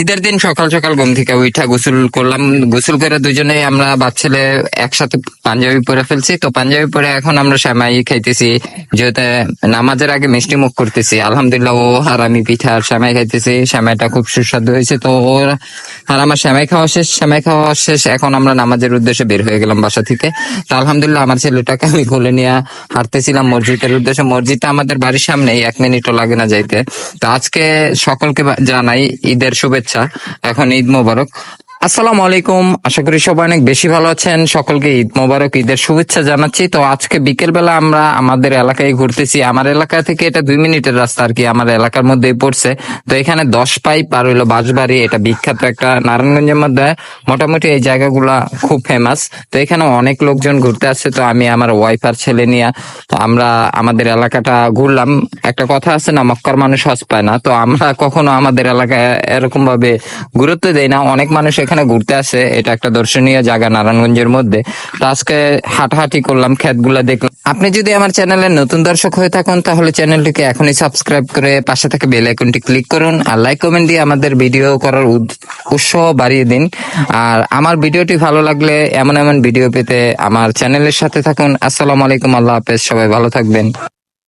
ঈদের দিন সকাল সকাল ঘুম থেকে উঠা গোসল করলাম। গোসল করে দুজনে আমরা বাচ্চালে একসাথে পাঞ্জাবি পরে ফেলছি। তো পাঞ্জাবি পরে এখন আমরা শ্যামাই খাইতেছি, যেহেতু নামাজের আগে মিষ্টি মুখ করতেছি। আলহামদুলিল্লাহ, ও আর আমি পিঠা আর শ্যামাই খাইতেছি। শ্যামাইটা খুব সুস্বাদু হয়েছে। তো ওর, আর আমার শ্যামাই খাওয়া শেষ শ্যামাই খাওয়া শেষ। এখন আমরা নামাজের উদ্দেশ্যে বের হয়ে গেলাম বাসা থেকে। তো আলহামদুলিল্লাহ, আমার ছেলেটাকে আমি কোলে নিয়ে হাঁটতেছিলাম মসজিদের উদ্দেশ্যে। মসজিদটা আমাদের বাড়ির সামনেই, এক মিনিটও লাগে না যাইতে। তো আজকে সকলকে জানাই ঈদের শুভেচ্ছা। এখন ঈদ মোবারক। আসসালামু আলাইকুম। আশা করি সবাই অনেক বেশি ভালো আছেন। সকলকে ঈদ মোবারক, ঈদের শুভেচ্ছা জানাচ্ছি। তো আজকে বিকেল বেলা আমরা আমাদের এলাকায় ঘুরতেছি। আমার এলাকা থেকে এটা দুই মিনিটের রাস্তা আর কি, আমার এলাকার মধ্যেই পড়ছে। তো এখানে দশ পাইপ আর হইল বাঁশবাড়ি, এটা বিখ্যাত একটা নারায়ণগঞ্জের মধ্যে। মোটামুটি এই জায়গাগুলা খুব ফেমাস তো এখানে অনেক লোকজন ঘুরতে আসছে। তো আমি আমার ওয়াইফ আর ছেলে নিয়ে, তো আমরা আমাদের এলাকাটা ঘুরলাম। একটা কথা আছে না, মক্কার মানুষ হজ পায় না। তো আমরা কখনো আমাদের এলাকায় এরকম ভাবে গুরুত্ব দেই না। অনেক মানুষ এখানে ঘুরতে আসে। এটা একটা দর্শনীয় জায়গা নারায়ণগঞ্জের মধ্যে। তো আজকে হাঁটাহাঁটি করলাম ক্ষেতগুলা দেখলাম। আপনি যদি আমার চ্যানেলের নতুন দর্শক হয়ে থাকুন, তাহলে চ্যানেলটিকে এখনই সাবস্ক্রাইব করে পাশে থেকে বেল আইকনটি ক্লিক করুন আর লাইক কমেন্ট দিয়ে আমাদের ভিডিও করার উৎসাহ বাড়িয়ে দিন। আর আমার ভিডিওটি ভালো লাগলে এমন এমন ভিডিও পেতে আমার চ্যানেলের সাথে থাকুন। আসসালামু আলাইকুম, আল্লাহ হাফেজ, সবাই ভালো থাকবেন।